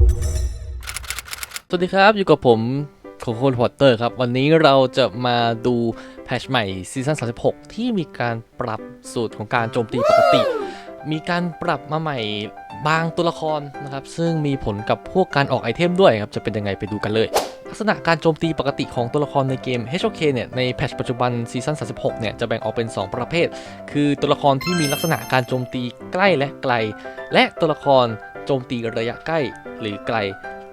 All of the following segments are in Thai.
สวัสดีครับ อยู่กับผมโคโค่พอตเตอร์ครับ วันนี้เราจะมาดูแพทชใหม่ซีซั่น36 ที่มีการปรับสูตรของการโจมตีปกติ มีการปรับมาใหม่บางตัวละครนะครับ ซึ่งมีผลกับพวกการออกไอเทมด้วยครับ จะเป็นยังไงไปดูกันเลย ลักษณะการโจมตีปกติของตัวละครในเกม HOK เนี่ยในแพทชปัจจุบันซีซั่น36 เนี่ยจะแบ่งออกเป็น 2 ประเภท คือตัวละครที่มีลักษณะการโจมตีใกล้และไกล และตัวละคร โจมตีระยะใกล้หรือไกล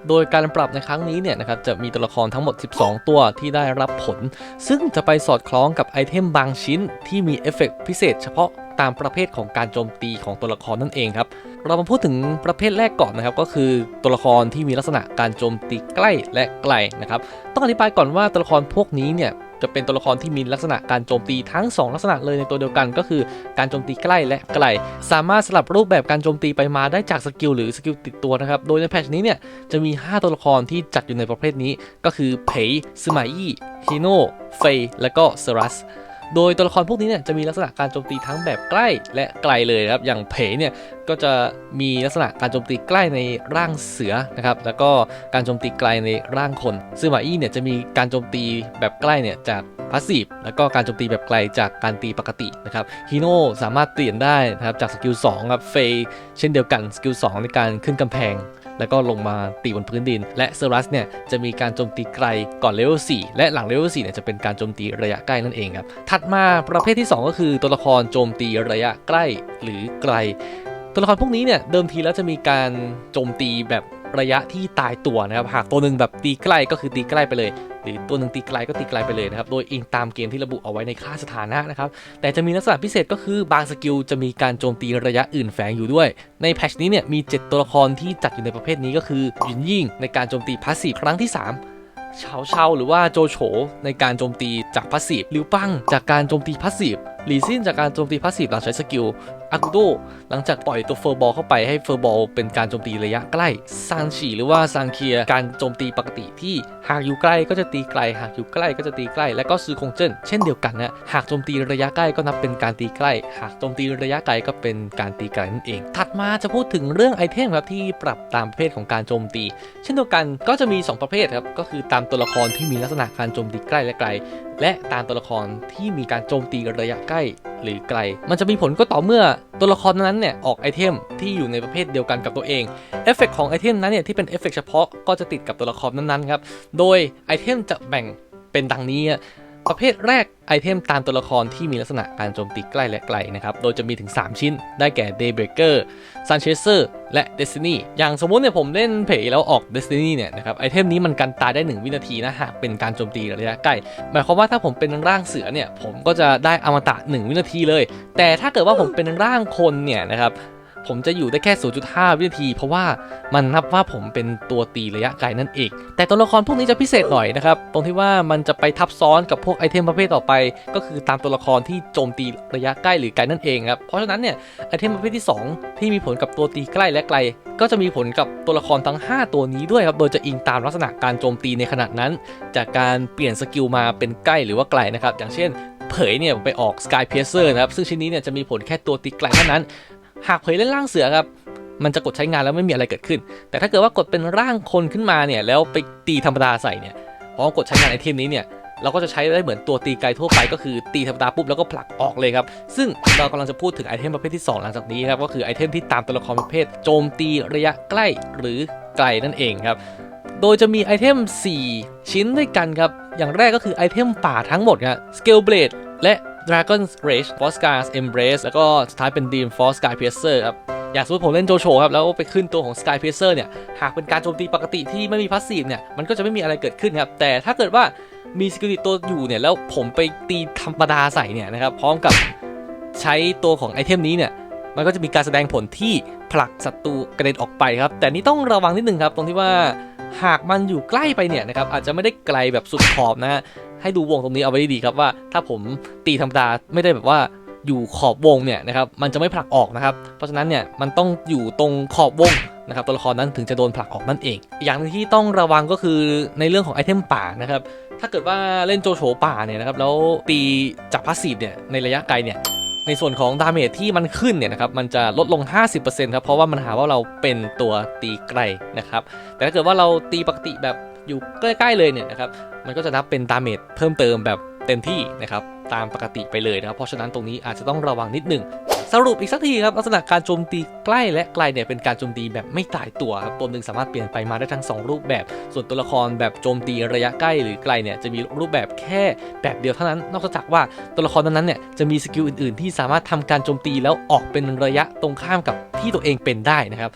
โดยการปรับในครั้งนี้เนี่ยนะครับจะมีตัวละครทั้งหมด 12 ตัวที่ได้รับผล ซึ่งจะไปสอดคล้องกับไอเทมบางชิ้นที่มีเอฟเฟกต์พิเศษเฉพาะตามประเภทของการโจมตีของตัวละครนั่นเองครับ เรามาพูดถึงประเภทแรกก่อนนะครับ ก็คือตัวละครที่มีลักษณะการโจมตีใกล้และไกลนะครับ ต้องอธิบายก่อนว่าตัวละครพวกนี้เนี่ย จะเป็นตัวละครที่มีลักษณะการโจมตีทั้ง 2 ลักษณะเลยในตัวเดียวกันก็คือการโจมตีใกล้และไกล สามารถสลับรูปแบบการโจมตีไปมาได้จากสกิลหรือสกิลติดตัวนะครับ โดยในแพทชนี้เนี่ยจะมี 5 ตัวละครที่จัดอยู่ในประเภทนี้ ก็คือเพย์ซึมาอี้ฮิโน่เฟยและก็เซรัส โดยตัวละครพวกนี้เนี่ยจะมีลักษณะการโจมตีทั้งแบบใกล้และไกลเลยนะครับ อย่างเพเนี่ยก็จะมีลักษณะการโจมตีใกล้ในร่างเสือนะครับ แล้วก็การโจมตีไกลในร่างคนซึ่งมาอี้เนี่ยจะมีการโจมตีแบบใกล้เนี่ยจากพาสซีฟแล้วก็การโจมตีแบบไกลจากการตีปกตินะครับฮีโน่สามารถเปลี่ยนได้นะครับจากสกิล2ครับเฟยเช่นเดียวกันสกิล2ในการขึ้นกำแพง แล้วก็ลงมาตีบนพื้นดิน และเซอรัสเนี่ยจะมีการโจมตีไกลก่อนเลเวล4และหลังเลเวล4เนี่ยจะเป็นการโจมตีระยะใกล้นั่นเองครับถัดมาประเภทที่ 2 ก็คือตัวละครโจมตีระยะใกล้หรือไกล ตัวละครพวกนี้เนี่ยเดิมทีแล้วจะมีการโจมตีแบบ ระยะที่ตายตัวนะครับหากตัวหนึ่งแบบตีใกล้ก็คือตีใกล้ไปเลย หรือตัวหนึ่งตีไกลก็ตีไกลไปเลยนะครับ โดยอิงตามเกมที่ระบุเอาไว้ในค่าสถานะนะครับ แต่จะมีลักษณะพิเศษก็คือบางสกิลจะมีการโจมตีระยะอื่นแฝงอยู่ด้วย ในแพทชนี้เนี่ยมี 7 ตัวละครที่จัดอยู่ในประเภทนี้ก็คือหยินยิ่งในการโจมตีพาสซีฟครั้งที่ 3 เฉาเชาหรือว่าโจโฉในการโจมตีจากพาสซีฟลิวปังจากการโจมตีพาสซีฟหลีซินจากการโจมตีพาสซีฟหลังใช้สกิลอากุโดหลังจากปล่อยตัวเฟอร์บอลเข้าไปให้เฟอร์บอลเป็นการโจมตีระยะใกล้ซานฉีหรือว่าซานเคียการโจมตีปกติที่หากอยู่ใกล้ก็จะตีไกล หากอยู่ใกล้ก็จะตีใกล้ และก็ซือคงเจิ้นเช่นเดียวกันนะหากโจมตีระยะใกล้ก็นับเป็นการตีใกล้ หากโจมตีระยะไกลก็เป็นการตีไกลนั่นเอง ถัดมาจะพูดถึงเรื่องไอเทมครับที่ปรับตามประเภทของการโจมตี เช่นเดียวกันก็จะมี 2 ประเภทครับก็คือตามตัวละครที่มีลักษณะการโจมตีใกล้และไกล และตามตัวละครที่มีการโจมตีระยะใกล้หรือไกล มันจะมีผลก็ต่อเมื่อตัวละครนั้นเนี่ยออกไอเทมที่อยู่ในประเภทเดียวกันกับตัวเอง เอฟเฟกของไอเทมนั้นเนี่ยที่เป็นเอฟเฟกเฉพาะก็จะติดกับตัวละครนั้นๆครับ โดยไอเทมจะแบ่งเป็นดังนี้ ประเภทแรกไอเทมตามตัวละครที่มีลักษณะการโจมตีใกล้และไกลนะครับ โดยจะมีถึง 3 ชิ้น ได้แก่ Daybreaker Sunchaser และ Destiny อย่างสมมุติเนี่ยผมเล่นเพลแล้วออก Destiny เนี่ยนะครับไอเทมนี้มันกันตายได้ 1 วินาทีนะหากเป็นการโจมตีระยะใกล้ หมายความว่าถ้าผมเป็นร่างเสือเนี่ยผมก็จะได้อมตะ 1 วินาทีเลย แต่ถ้าเกิดว่าผมเป็นร่างคนเนี่ยนะครับ ผมจะอยู่ได้แค่ 0.5 วินาที เพราะว่ามันนับว่าผมเป็นตัวตีระยะไกลนั่นเอง แต่ตัวละครพวกนี้จะพิเศษหน่อยนะครับ ตรงที่ว่ามันจะไปทับซ้อนกับพวกไอเทมประเภทต่อไป ก็คือตามตัวละครที่โจมตีระยะใกล้หรือไกลนั่นเองครับ เพราะฉะนั้นเนี่ยไอเทมประเภทที่ 2 ที่มีผลกับตัวตีใกล้และไกล ก็จะมีผลกับตัวละครทั้ง 5 ตัวนี้ด้วยครับ โดยจะอิงตามลักษณะการโจมตีในขณะนั้น จากการเปลี่ยนสกิลมาเป็นใกล้หรือว่าไกลนะครับ อย่างเช่น เผยเนี่ยไปออก Sky Piercer นะครับ ซึ่งชิ้นนี้เนี่ยจะมีผลแค่ตัวตีไกลเท่านั้น หากเผยเล่นร่างเสือครับ มันจะกดใช้งานแล้วไม่มีอะไรเกิดขึ้น แต่ถ้าเกิดว่ากดเป็นร่างคนขึ้นมาเนี่ยแล้วไปตีธรรมดาใส่เนี่ยพอกดใช้งานไอเทมนี้เนี่ยเราก็จะใช้ได้เหมือนตัวตีไกลทั่วไปก็คือตีธรรมดาปุ๊บแล้วก็ผลักออกเลยครับ ซึ่งเรากำลังจะพูดถึงไอเทมประเภทที่ 2 หลังจากนี้ครับก็คือไอเทมที่ตามตัวละครประเภท โจมตีระยะใกล้หรือไกลนั่นเองครับ โดยจะมีไอเทม 4 ชิ้นด้วยกันครับ อย่างแรกก็คือไอเทมป่าทั้งหมดครับ Scale Blade และ Dragon's Rage f o r s c a r Embrace แล้วก็สุดท้ายเป็น Dream for Sky Piercer ครับ อย่างสมมติผมเล่นโจโฉครับ แล้วไปขึ้นตัวของ Sky Piercer เนี่ย หากเป็นการโจมตีปกติที่ไม่มีพาสซีฟเนี่ย มันก็จะไม่มีอะไรเกิดขึ้นครับ แต่ถ้าเกิดว่ามีสกิลติตัวอยู่เนี่ย แล้วผมไปตีธรรมดาใส่เนี่ยนะครับ พร้อมกับใช้ตัวของไอเทมนี้เนี่ย มันก็จะมีการแสดงผลที่ผลักศัตรูกระเด็นออกไปครับ แต่นี่ต้องระวังนิดนึงครับ ตรงที่ว่าหากมันอยู่ใกล้ไปเนี่ยนะครับอาจจะไม่ได้ไกลแบบสุดขอบนะฮะ ให้ดูวงตรงนี้เอาไว้ดีๆครับว่าถ้าผมตีธรรมดาไม่ได้แบบว่าอยู่ขอบวงเนี่ยนะครับมันจะไม่ผลักออกนะครับ เพราะฉะนั้นเนี่ยมันต้องอยู่ตรงขอบวงนะครับตัวละครนั้นถึงจะโดนผลักออกนั่นเอง อย่างหนึงที่ต้องระวังก็คือในเรื่องของไอเทมป่านะครับถ้าเกิดว่าเล่นโจโฉป่าเนี่ยนะครับแล้วตีจากพาสซีฟเนี่ยในระยะไกลเนี่ยในส่วนของดาเมจที่มันขึ้นเนี่ยนะครับมันจะลดลง 50%ครับเพราะว่ามันหาว่าเราเป็นตัวตีไกลนะครับแต่ถ้าเกิดว่าเราตีปกติแบบ อยู่ใกล้ๆเลยเนี่ยนะครับมันก็จะนับเป็นดาเมจเพิ่มเติมแบบเต็มที่นะครับตามปกติไปเลยนะครับเพราะฉะนั้นตรงนี้อาจจะต้องระวังนิดหนึ่งสรุปอีกสักทีครับลักษณะการโจมตีใกล้และไกลเนี่ยเป็นการโจมตีแบบไม่ตายตัวครับตัวหนึ่งสามารถเปลี่ยนไปมาได้ทั้ง 2 รูปแบบ ส่วนตัวละครแบบโจมตีระยะใกล้หรือไกลเนี่ยจะมีรูปแบบแค่แบบเดียวเท่านั้น นอกจากว่าตัวละครนั้นเนี่ยจะมีสกิลอื่นๆ ที่สามารถทำการโจมตีแล้วออกเป็นระยะตรงข้ามกับที่ตัวเองเป็นได้นะครับ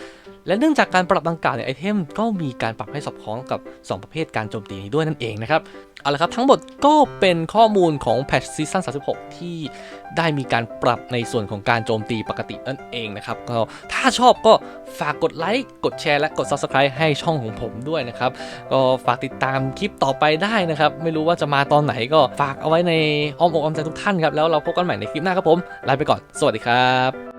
และเนื่องจากการปรับดังกล่าวเนี่ยไอเทมก็มีการปรับให้สอดคล้องกับ 2 ประเภทการโจมตีนี้ด้วยนั่นเองนะครับ เอาละครับทั้งหมดก็เป็นข้อมูลของแพทชซีซั่น36 ที่ได้มีการปรับในส่วนของการโจมตีปกตินั่นเองนะครับก็ถ้าชอบก็ฝากกดไลค์กดแชร์และกด Subscribe ให้ช่องของผมด้วยนะครับก็ฝากติดตามคลิปต่อไปได้นะครับไม่รู้ว่าจะมาตอนไหนก็ฝากเอาไว้ในอ้อมอกอ้อมใจทุกท่านครับแล้วเราพบกันใหม่ในคลิปหน้าครับผมลาไปก่อน สวัสดีครับ